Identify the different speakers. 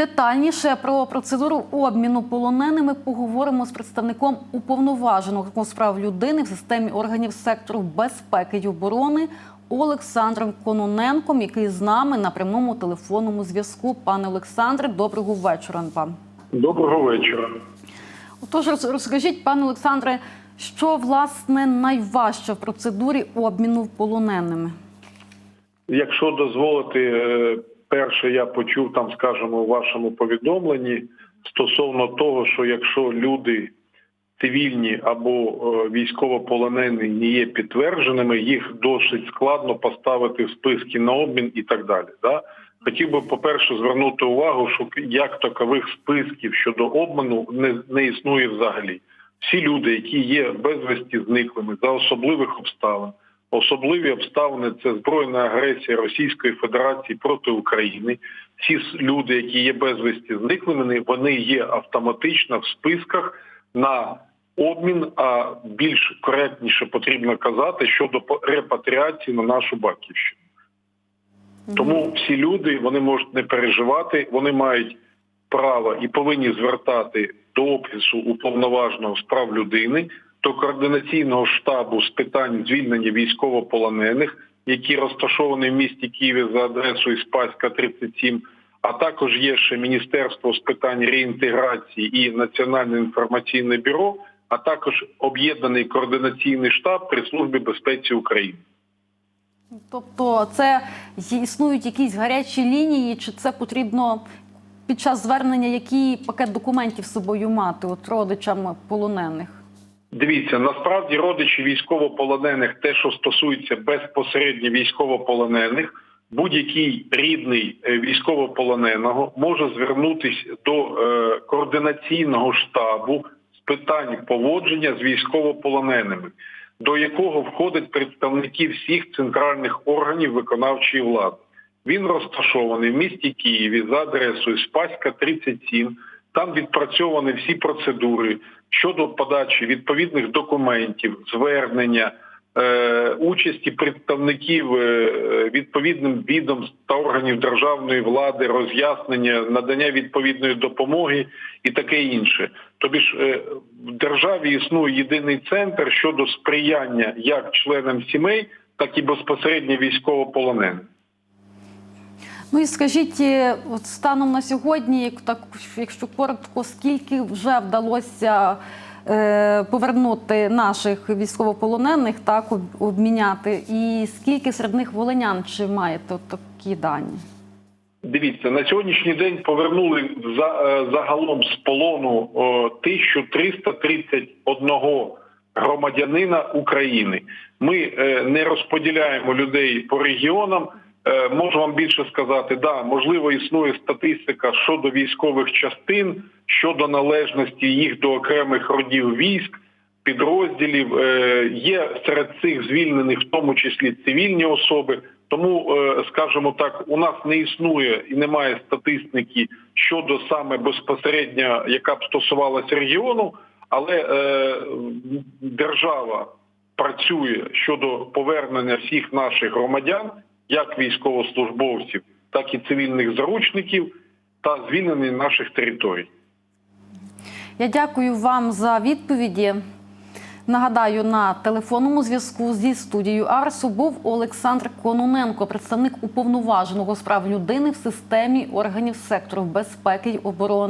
Speaker 1: Детальніше про процедуру обміну полоненими поговоримо з представником уповноваженого справ людини в системі органів сектору безпеки й оборони Олександром Кононенком, який з нами на прямому телефонному зв'язку. Пане Олександре, доброго вечора вам.
Speaker 2: Доброго вечора.
Speaker 1: Отож, розкажіть, пане Олександре, що власне найважче в процедурі обміну полоненими?
Speaker 2: Якщо дозволити, е, перше я почув там, скажімо, у вашому повідомленні стосовно того, що якщо люди цивільні або е, військовополонені не є підтвердженими, їх досить складно поставити в списки на обмін і так далі. Да? Хотів би, по-перше, звернути увагу, що як такових списків щодо обміну не, не існує взагалі. Всі люди, які є безвісті зниклими за особливих обставин, особливі обставини це збройна агресія Російської Федерації проти України. Всі люди, які є безвісті зниклими, вони є автоматично в списках на обмін, а більш коректніше потрібно казати щодо репатріації на нашу батьківщину. Тому всі люди вони можуть не переживати, вони мають право і повинні звертати до офісу уповноваженого з прав людини, до координаційного штабу з питань звільнення військовополонених, які розташовані в місті Києві за адресою Спаська 37, а також є ще Міністерство з питань реінтеграції і Національне інформаційне бюро, а також об'єднаний координаційний штаб при службі безпеці України.
Speaker 1: Тобто, це існують якісь гарячі лінії, чи це потрібно під час звернення, який пакет документів з собою мати от родичам полонених?
Speaker 2: Дивіться, насправді родичі військовополонених, те, що стосується безпосередньо військовополонених, будь-який рідний е, військовополоненого може звернутися до е, координаційного штабу з питань поводження з військовополоненими, до якого входять представники всіх центральних органів виконавчої влади. Він розташований в місті Києві за адресою Спаська 37. Там відпрацьовані всі процедури щодо подачі відповідних документів, звернення, е, участі представників е, відповідним відомств та органів державної влади, роз'яснення, надання відповідної допомоги і таке інше. Тобі ж е, в державі існує єдиний центр щодо сприяння як членам сімей, так і безпосередньо військовополоненим.
Speaker 1: Ну і скажіть, е, от станом на сьогодні, так, якщо коротко, скільки вже вдалося е, повернути наших військовополонених, так обміняти, і скільки серед них волинян, чи маєте такі дані?
Speaker 2: Дивіться, на сьогоднішній день повернули за, е, загалом з полону о, 1331 громадянина України. Ми е, не розподіляємо людей по регіонам. Е, Можу вам більше сказати, да, можливо, існує статистика щодо військових частин, щодо належності їх до окремих родів військ, підрозділів. Е, Є серед цих звільнених, в тому числі цивільні особи. Тому, е, скажімо так, у нас не існує і немає статистики щодо саме безпосередньо, яка б стосувалася регіону, але держава працює щодо повернення всіх наших громадян, як військовослужбовців, так і цивільних заручників та звільнення наших територій.
Speaker 1: Я дякую вам за відповіді. Нагадаю, на телефонному зв'язку зі студією Арсу був Олександр Кононенко, представник уповноваженого з прав людини в системі органів сектору безпеки й оборони.